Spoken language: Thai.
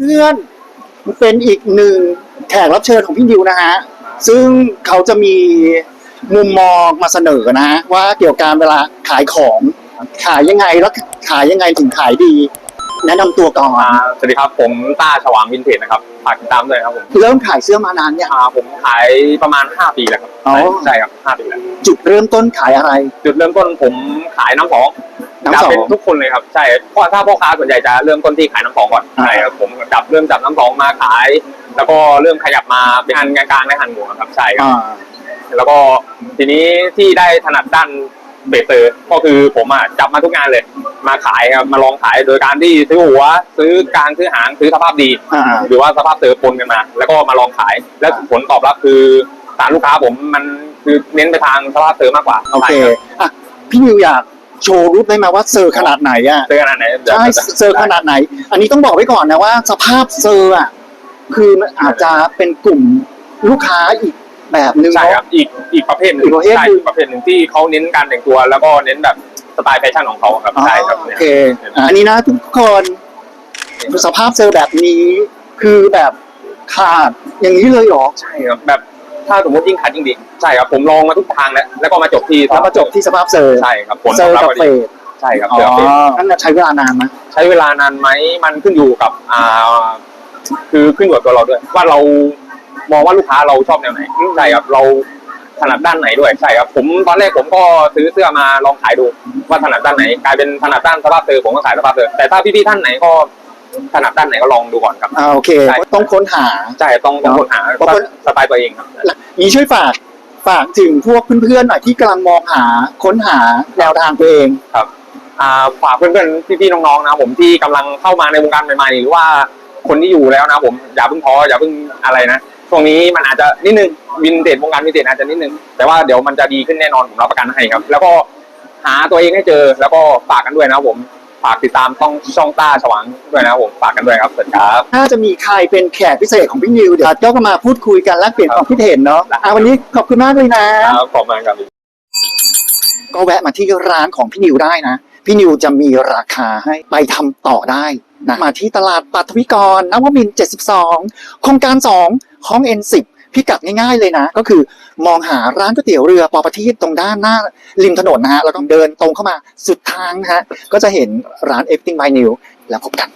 เพื่อนเป็นอีกหนึ่งแขกรับเชิญของพี่ดิวนะฮะ ซึ่งเขาจะมีมุมมองมาเสนอนะฮะว่าเกี่ยวกับการเวลาขายของขายยังไงแล้วขายยังไงถึงขายดี แนะนำตัวก่อนอ่าสวัสดีครับ ผมต้าฉวางวินเทจนะครับฝากติดตามด้วยนะครับผมเริ่มขายเสื้อมานานเนี่ยง อ่าผมขายประมาณ 5 ปีแล้วครับอ๋อ ใช่ใช่ครับ5ปีแล้ว จุดเริ่มต้นขายอะไร จุดเริ่มต้นผมขายน้ำสอง น้ำสองจะเป็นทุกคนเลยครับใช่เพราะถ้าพ่อค้าส่วนใหญ่จะเริ่มต้นที่ขายน้ำสองก่อนอ่าใช่ครับผมจับเริ่มจับน้ำสองมาขาย แล้วก็เริ่มขยับมาเป็นงานกลางๆในหันหมูครับใช่ครับอ่าแล้วก็ทีนี้ที่ได้ถนัดด้านเบสเตอร์ก็คือผมอะจับมาทุกงานเลย มาขายครับมาลองขายโดยการที่ซื้อหัว ซื้อกลางซื้อหางซื้อสภาพดีอ่าหรือว่าสภาพเตอร์ปนกันมา แล้วก็มาลองขาย แล้วผลตอบรับคือฐานลูกค้าผมมันคือเน้นไปทางสภาพเตอร์มากกว่าโอเคใช่รับอะพี่นิวอยาก โชว์รูปได้ไหมว่าเซอร์ขนาดไหนอะเตอร์ขนาดไหนดี๋ยวใช่เซอร์ขนาดไหน อันนี้ต้องบอกไว้ก่อนนะว่า สภาพเซอร์อะคือมันอาจจะเป็นกลุ่มลูกค้าอีกแบบหนึ่งใช่เนาะครับอีกอีกประเภทหนึ่งอีกประเภทหนึ่ง ใช่อีกประเภทหนึ่งที่เขาเน้นการแต่งตัว แล้วก็เน้นแบบสไตล์แฟชั่นของเขาครับใช่ครับโอเนี่ย เคอะอันนี้นะทุกคนสภาพเซอร์แบบนี้คือแบบขาดอย่างนี้เลยเหรอ ใช่ครับแบบ ถ้าสมมติยิ่งคัดยิ่งดีใช่ครับผมลองมาทุกทางแล้วแล้วก็มาจบที่แล้วมาจบที่สภาพเซอร์ใช่ครับผลเซตออบร์รับกับก็เฟดีดใช่ครับอ๋เดี๋ยวเฟส อนั่นจะใช้เวลานานไหมใช้เวลานานไหมมันขึ้นอยู่กับอ่าคือขึ้นอยู่กับตัวเราด้วย ว่าเรามองว่าลูกค้าเราชอบแนวไหนใช่ครับเราถนัดด้านไหนด้วยใช่ครับผมตอนแรกผมก็ซื้อเสื้อมาลองขายดูว่าถนัดด้านไหน กลายเป็นถนัดด้านสภาพเตอร์ผมก็ขายสภาพเตอร์แต่ถ้าพี่ๆท่านไหนก็ ถนัดด้านไหนก็ลองดูก่อนครับ อ่าโอเคใช่ต้องค้นหา ใช่ต้องต้องค้นหาเพราะคน สไตล์ตัวเองครับนี้ช่วยฝากฝากถึงพวกเพื่อนๆหน่อยที่กำลังมองหาค้นหาแนวทางตัวเอง อ่าฝากเพื่อนๆพี่ๆน้องๆนะครับผมที่กำลังเข้ามาในวงการใหม่ๆ หรือว่าคนที่อยู่แล้วนะครับผมอย่าเพิ่งท้ออย่าเพิ่งอะไรนะช่วงนี้มันอาจจะนิดนึงวินเทจวงการวินเทจอาจจะนิดนึงแต่ว่าเดี๋ยวมันจะดีขึ้นแน่นอนผมรับประกันให้ครับ แล้วก็หาตัวเองให้เจอแล้วก็ฝากกันด้วยนะครับผม ฝากติดตามต้องช่องต้าฉวังด้วยนะครับผมฝากกันด้วยครับสวัสดีครับ ถ้าจะมีใครเป็นแขกพิเศษของพี่นิวเดี๋ยวก็มาพูดคุยกันแลกเปลี่ยนความคิดเห็นเนาะอะวันนี้ขอบคุณมากเลยนะ ครับขอบคุณครับก็แวะมาที่ร้านของพี่นิวได้นะ พี่นิวจะมีราคาให้ไปทำต่อได้นะมาที่ตลาดปัทวิกรนวมินทร์72 โครงการ 2 ห้อง N10 พิกัดง่ายๆเลยนะ ก็คือมองหาร้านก๋วยเตี๋ยวเรือปอประทีปตรงด้านหน้าริมถนนนะฮะแล้วก็เดินตรงเข้ามาสุดทางนะฮะก็จะเห็นร้าน Everything by New แล้วพบกัน